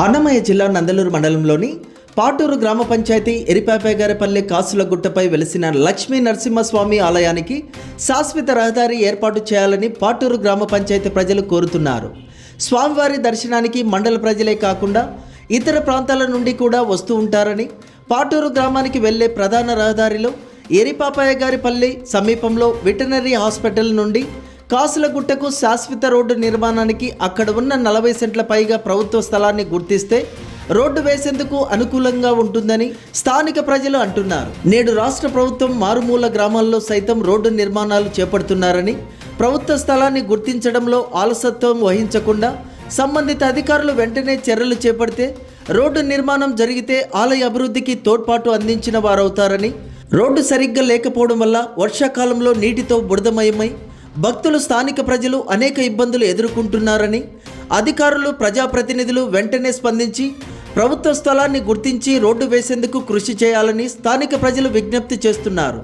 అన్నమయ్య జిల్లా నందలూరు మండలంలోని పాటూరు గ్రామ పంచాయతీ ఎరిపాపేగారపల్లె కాసుల గుట్టపై వెలిసిన లక్ష్మీ నరసింహస్వామి ఆలయానికి శాశ్వత రహదారి ఏర్పాటు చేయాలని పాటూరు గ్రామ పంచాయతీ ప్రజలు కోరుతున్నారు. స్వామివారి దర్శనానికి మండల ప్రజలే కాకుండా ఇతర ప్రాంతాల నుండి కూడా వస్తూ ఉంటారని పాటూరు గ్రామానికి వెళ్ళే ప్రధాన రహదారిలో ఎరిపాపాయగారిపల్లి సమీపంలో వెటనరీ హాస్పిటల్ నుండి కాసులగుట్టకు శాశ్వత రోడ్డు నిర్మాణానికి అక్కడ ఉన్న నలభై సెంట్ల పైగా ప్రభుత్వ స్థలాన్ని గుర్తిస్తే రోడ్డు వేసేందుకు అనుకూలంగా ఉంటుందని స్థానిక ప్రజలు అంటున్నారు. నేడు రాష్ట్ర ప్రభుత్వం మారుమూల గ్రామాల్లో సైతం రోడ్డు నిర్మాణాలు చేపడుతున్నారని ప్రభుత్వ స్థలాన్ని గుర్తించడంలో ఆలసత్వం వహించకుండా సంబంధిత అధికారులు వెంటనే చర్యలు చేపడితే రోడ్డు నిర్మాణం జరిగితే ఆలయ అభివృద్ధికి తోడ్పాటు అందించిన వారవుతారని రోడ్డు సరిగ్గా లేకపోవడం వల్ల వర్షాకాలంలో నీటితో బురదమయమై భక్తులు స్థానిక ప్రజలు అనేక ఇబ్బందులు ఎదుర్కొంటున్నారని అధికారులు ప్రజాప్రతినిధులు వెంటనే స్పందించి ప్రభుత్వ స్థలాన్ని గుర్తించి రోడ్డు వేసేందుకు కృషి చేయాలని స్థానిక ప్రజలు విజ్ఞప్తి చేస్తున్నారు.